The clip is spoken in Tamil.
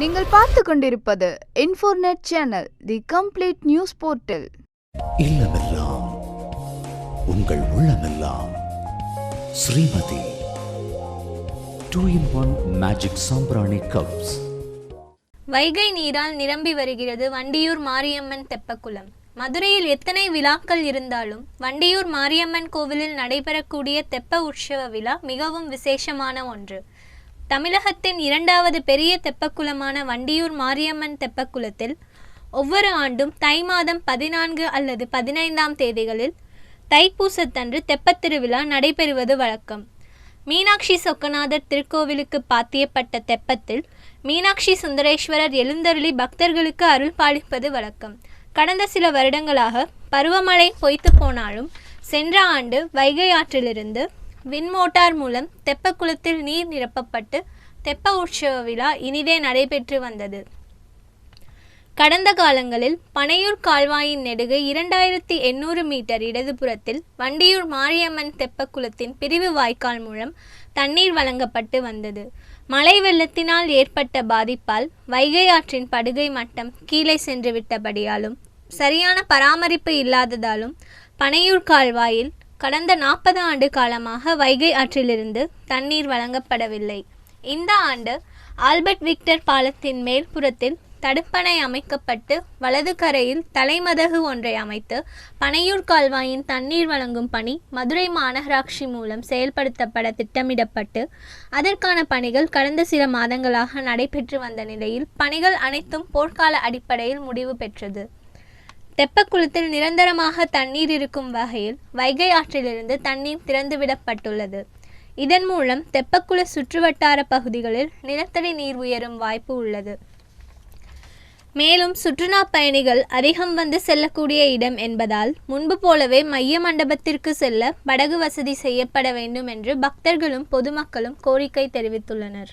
நீங்கள் பார்த்து கொண்டிருப்பது Infornet channel the complete news portal இல்லமெல்லாம் உங்கள் உள்ளமெல்லாம். Shrimathi two in one magic sambrani cups Vaigai நீரால் நிரம்பி வருகிறது வண்டியூர் மாரியம்மன் தெப்பக்குளம். மதுரையில் எத்தனை விழாக்கள் இருந்தாலும் வண்டியூர் மாரியம்மன் கோவிலில் நடைபெறக்கூடிய தெப்ப உற்சவ விழா மிகவும் விசேஷமான ஒன்று. தமிழகத்தின் இரண்டாவது பெரிய தெப்பக்குளமான வண்டியூர் மாரியம்மன் தெப்பக்குளத்தில் ஒவ்வொரு ஆண்டும் தை மாதம் பதினான்கு அல்லது பதினைந்தாம் தேதிகளில் தைப்பூசத்தன்று தெப்பத்திருவிழா நடைபெறுவது வழக்கம். மீனாட்சி சொக்கநாதர் திருக்கோவிலுக்கு பாத்தியப்பட்ட தெப்பத்தில் மீனாட்சி சுந்தரேஸ்வரர் எழுந்தருளி பக்தர்களுக்கு அருள் பாலிப்பது வழக்கம். கடந்த சில வருடங்களாக பருவமழை பொய்த்து போனாலும் சென்ற ஆண்டு வைகை ஆற்றிலிருந்து விண்மோட்டார் மூலம் தெப்பக்குளத்தில் நீர் நிரப்பப்பட்டு தெப்ப உற்சவ விழா இனிதே நடைபெற்று வந்தது. கடந்த காலங்களில் பனையூர் கால்வாயின் நெடுகு இரண்டாயிரத்தி எண்ணூறு மீட்டர் இடதுபுறத்தில் வண்டியூர் மாரியம்மன் தெப்பக்குளத்தின் பிரிவு வாய்க்கால் மூலம் தண்ணீர் வழங்கப்பட்டு வந்தது. மழை வெள்ளத்தினால் ஏற்பட்ட பாதிப்பால் வைகை ஆற்றின் படுகை மட்டம் கீழே சென்று விட்டபடியாலும் சரியான பராமரிப்பு இல்லாததாலும் பனையூர் கால்வாயில் கடந்த நாற்பது ஆண்டு காலமாக வைகை ஆற்றிலிருந்து தண்ணீர் வழங்கப்படவில்லை. இந்த ஆண்டு ஆல்பர்ட் விக்டர் பாலத்தின் மேற்புறத்தில் தடுப்பணை அமைக்கப்பட்டு வலது கரையில் தலைமதகு ஒன்றை அமைத்து பனையூர் கால்வாயின் தண்ணீர் வழங்கும் பணி மதுரை மாநகராட்சி மூலம் செயல்படுத்தப்பட திட்டமிடப்பட்டு அதற்கான பணிகள் கடந்த சில மாதங்களாக நடைபெற்று வந்த நிலையில் பணிகள் அனைத்தும் போர்க்கால அடிப்படையில் முடிவு பெற்றது. தெப்பக்குளத்தில் நிரந்தரமாக தண்ணீர் இருக்கும் வகையில் வைகை ஆற்றிலிருந்து தண்ணீர் திறந்துவிடப்பட்டுள்ளது. இதன் மூலம் தெப்பக்குள சுற்றுவட்டார பகுதிகளில் நிலத்தடி நீர் உயரும் வாய்ப்பு உள்ளது. மேலும் சுற்றுலா பயணிகள் அதிகம் வந்து செல்லக்கூடிய இடம் என்பதால் முன்பு போலவே மைய மண்டபத்திற்கு செல்ல படகு வசதி செய்யப்பட வேண்டும் என்று பக்தர்களும் பொதுமக்களும் கோரிக்கை தெரிவித்துள்ளனர்.